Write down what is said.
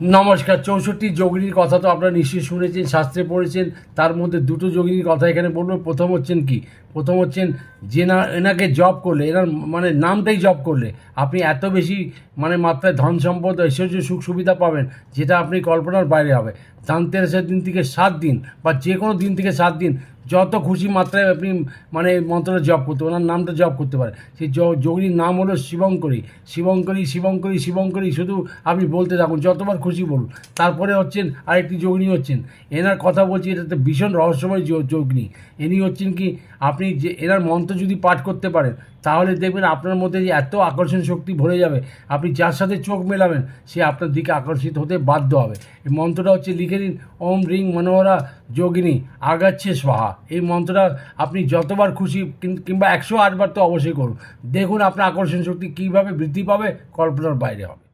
নমস্কার, চৌষট্টি যোগিনীর কথা তো আপনারা নিশ্চয়ই শুনেছেন, শাস্ত্রে পড়েছেন, তার মধ্যে দুটো যোগিনীর কথা এখানে বলব। প্রথম হচ্ছেন কি? প্রথম হচ্ছেন যে না এনাকে জব করলে, এনার মানে নামটাই জব করলে, আপনি এত বেশি মানে মাত্রায় ধন সম্পদ, ঐশ্বর্য, সুখ, সুবিধা পাবেন, যেটা আপনি কল্পনার বাইরে হবে। ধনতেরাসের দিন থেকে সাত দিন, বা যে কোনো দিন থেকে সাত দিন যত খুশি মাত্রায় আপনি মানে মন্ত্রটা জপ করতে ওনার নামটা জপ করতে পারে সেই যোগিনীর নাম হলো শিবঙ্করী। শিবঙ্করী শিবঙ্করী শিবঙ্করী, শুধু আপনি বলতে থাকুন, যতবার খুশি বলুন। তারপরে হচ্ছেন আরেকটি যোগিনী হচ্ছেন। এনার কথা বলছি এটা তো ভীষণ রহস্যময় যোগিনী। ইনি হচ্ছেন কি, আপনি যে, এনার মন্ত্র যদি পাঠ করতে পারেন তাহলে দেখবেন আপনার মধ্যে যে এত আকর্ষণ শক্তি ভরে যাবে, আপনি যার সাথে চোখ মেলাবেন, সে আপনার দিকে আকর্ষিত হতে বাধ্য হবে। এই মন্ত্রটা হচ্ছে লিখে নিন ওম রিং মনোহরা যোগিনী, আগাচ্ছে স্বাহা। এই মন্ত্রটা আপনি যতবার খুশি কিংবা একশো আটবার তো অবশ্যই করুন। দেখুন আপনার আকর্ষণ শক্তি কীভাবে বৃদ্ধি পাবে, কল্পনার বাইরে হবে।